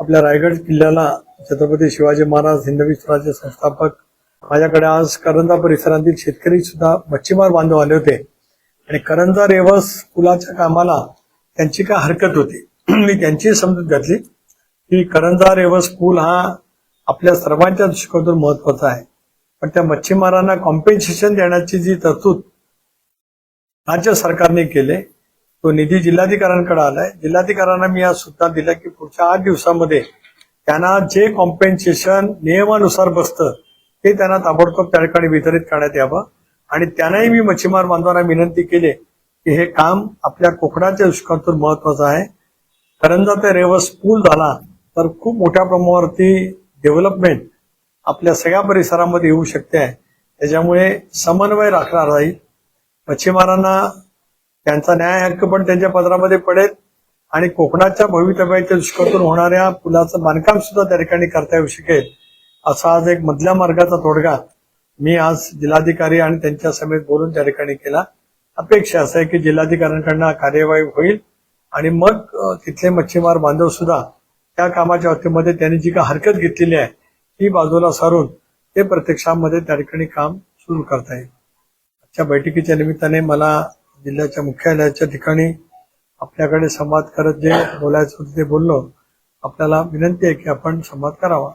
आपल्या रायगड किल्ल्याला छत्रपती शिवाजी महाराज हिंदवी स्वराज्य संस्थापक. माझ्याकडे आज करंजा परिसरातील शेतकरी सुद्धा मच्छीमार बांधव आले होते. आणि करंजा रेवस पुलाच्या कामाला त्यांची काय हरकत होती? मी त्यांची समजूत घातली की करंजा रेवस पूल हा आपल्या सर्वांच्या दृष्टिकोनातून महत्त्वाचा आहे. पण त्या मच्छीमारांना कॉम्पेन्सेशन देण्याची जी तरतूद राज्य सरकारने केले तो निधी जिल्हाधिकाऱ्यांकडे आलाय. जिल्हाधिकाऱ्यांना मी आज सूचना दिल्या की पुढच्या आठ दिवसामध्ये त्यांना जे कॉम्पेन्सेशन नियमानुसार बसतं ते त्यांना ताबडतोब त्या ठिकाणी वितरित करण्यात यावं. आणि त्यांनाही मी मच्छीमार बांधवांना विनंती केली की हे काम आपल्या कोकणाच्या दृष्टिकोनातून महत्वाचं आहे. करंजा ते रेवस पूल झाला तर खूप मोठ्या प्रमाणावरती डेव्हलपमेंट आपल्या सगळ्या परिसरामध्ये येऊ शकते. आहे त्याच्यामुळे समन्वय राखला राहील. मच्छीमारांना त्यांचा न्याय हक्क पण त्यांच्या पदरामध्ये पडेल आणि कोकणाच्या भवितव्याच्या दृष्टीकोनातून होणाऱ्या पुलाचं बांधकाम सुद्धा त्या ठिकाणी करता येऊ शकेल असा आज एक मधल्या मार्गाचा तोडगा मी आज जिल्हाधिकारी आणि त्यांच्या समेत बोलून त्या ठिकाणी केला. अपेक्षा असं आहे की जिल्हाधिकाऱ्यांकडनं कार्यवाही होईल आणि मग तिथले मच्छीमार बांधव सुद्धा त्या कामाच्या बाबतीमध्ये त्यांनी जी काही हरकत घेतलेली आहे ती बाजूला सारून ते प्रत्यक्षामध्ये त्या ठिकाणी काम सुरू करता येईल. आजच्या बैठकीच्या निमित्ताने मला जिल्ह्याच्या मुख्यालयाच्या ठिकाणी आपल्याकडे संवाद करत जे बोलायचं होतं ते बोललो. आपल्याला विनंती आहे की आपण संवाद करावा.